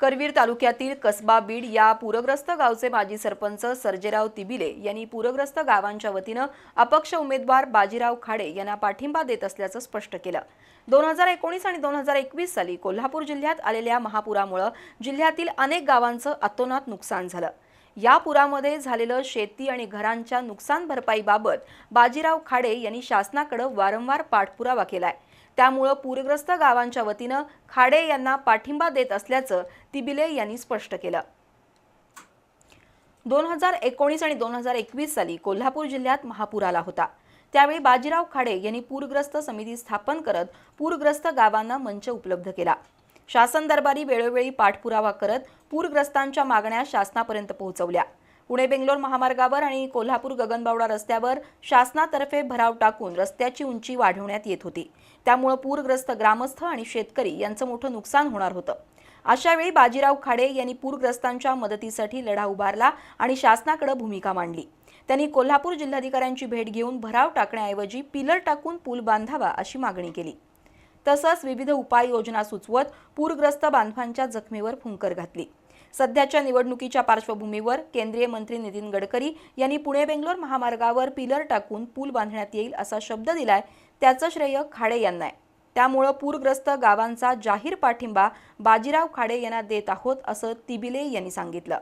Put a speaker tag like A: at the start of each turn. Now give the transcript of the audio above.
A: करवीर तालुक्यातील कसबा बीड या पूरग्रस्त गावचे माजी सरपंच सर्जेराव तिबिले यांनी पूरग्रस्त गावांच्या वतीनं अपक्ष उमेदवार बाजीराव खाडे यांना पाठिंबा देत असल्याचं स्पष्ट केलं. दोन हजार एकोणीस आणि दोन हजार एकवीस साली कोल्हापूर जिल्ह्यात आलेल्या महापुरामुळं जिल्ह्यातील अनेक गावांचं अतोनात नुकसान झालं. या पुरामध्ये झालेलं शेती आणि घरांच्या नुकसान भरपाईबाबत बाजीराव खाडे यांनी शासनाकडे वारंवार पाठपुरावा केलाय. त्यामुळं पूरग्रस्त गावांच्या वतीनं खाडे यांना पाठिंबा देत असल्याचं तिबिले यांनी स्पष्ट केलं. दोन हजार एकोणीस आणि दोन हजार एकवीस साली कोल्हापूर जिल्ह्यात महापूर आला होता. त्यावेळी बाजीराव खाडे यांनी पूरग्रस्त समिती स्थापन करत पूरग्रस्त गावांना मंच उपलब्ध केला. शासन दरबारी वेळोवेळी पाठपुरावा करत पूरग्रस्तांच्या मागण्या शासनापर्यंत पोहोचवल्या. पुणे बेंगलोर महामार्गावर आणि कोल्हापूर गगनबावडा रस्त्यावर शासनातर्फे भराव टाकून रस्त्याची उंची वाढवण्यात येत होती. त्यामुळं पूरग्रस्त ग्रामस्थ आणि शेतकरी यांचं मोठं नुकसान होणार होतं. अशावेळी बाजीराव खाडे यांनी पूरग्रस्तांच्या मदतीसाठी लढा उभारला आणि शासनाकडे भूमिका मांडली. त्यांनी कोल्हापूर जिल्हाधिकाऱ्यांची भेट घेऊन भराव टाकण्याऐवजी पिलर टाकून पूल बांधावा अशी मागणी केली. तसंच विविध उपाययोजना सुचवत पूरग्रस्त बांधवांच्या जखमेवर फुंकर घातली. सध्याच्या निवडणुकीच्या पार्श्वभूमीवर केंद्रीय मंत्री नितीन गडकरी यांनी पुणे बेंगलोर महामार्गावर पिलर टाकून पूल बांधण्यात येईल असा शब्द दिलाय त्याचं श्रेय खाडे यांना आहे. त्यामुळं पूरग्रस्त गावांचा जाहीर पाठिंबा बाजीराव खाडे यांना देत आहोत असं तिबिले यांनी सांगितलं.